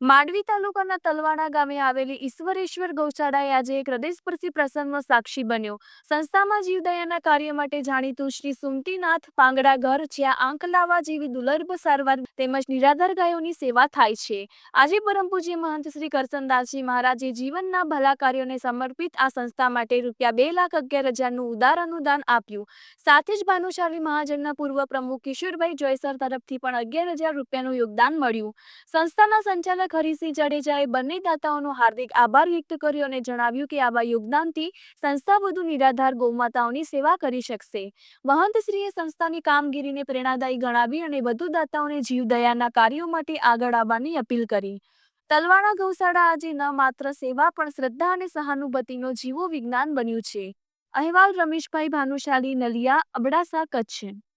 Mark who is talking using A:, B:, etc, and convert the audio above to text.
A: માંડવી તાલુકાના તલવાડા ગામે આવેલી ઈશ્વરેશ્વર ગૌશાળાએ આજે એક હૃદયસ્પર્શી પ્રસંગનો સાક્ષી બન્યો. સંસ્થામાં જીવદયાના કાર્ય માટે જાણીતું શ્રી સુમતીનાથ પાંગડા ઘર, જ્યાં આંખ લાવવા જેવી દુર્લભ સારવાર તેમજ નિરાધાર ગાયોની સેવા થાય છે. આજે પરમ પૂજ્ય મહંત શ્રી કરસનદાસજી મહારાજે જીવનના ભલા કાર્યોને સમર્પિત આ સંસ્થા માટે રૂપિયા બે લાખ અગિયાર હજારનું ઉદાર અનુદાન આપ્યું. સાથે જ ભાનુશાલી મહાજનના પૂર્વ પ્રમુખ કિશોરભાઈ જોયસર તરફથી પણ અગિયાર હજાર રૂપિયાનું યોગદાન મળ્યું. સંસ્થાના સંચાલક હરિસિંહ જાડેજાએ બંને દાતાઓનો હાર્દિક આભાર વ્યક્ત કર્યો અને જણાવ્યું કે આવા યોગદાનથી સંસ્થા વધુ નિરાધાર ગૌમાતાઓની સેવા કરી શકશે. મહંતશ્રીએ સંસ્થાની કામગીરીને પ્રેરણાદાયી ગણાવી અને વધુ દાતાઓને જીવદયાના કાર્યો માટે આગળ આવવાની અપીલ કરી. તલવાડા ગૌશાળા આજે ન માત્ર સેવા પણ શ્રદ્ધા અને સહાનુભૂતિનો જીવો વિજ્ઞાન બન્યું છે. અહેવાલ રમેશભાઈ ભાનુશાલી નલિયા, અબડાસા, કચ્છ.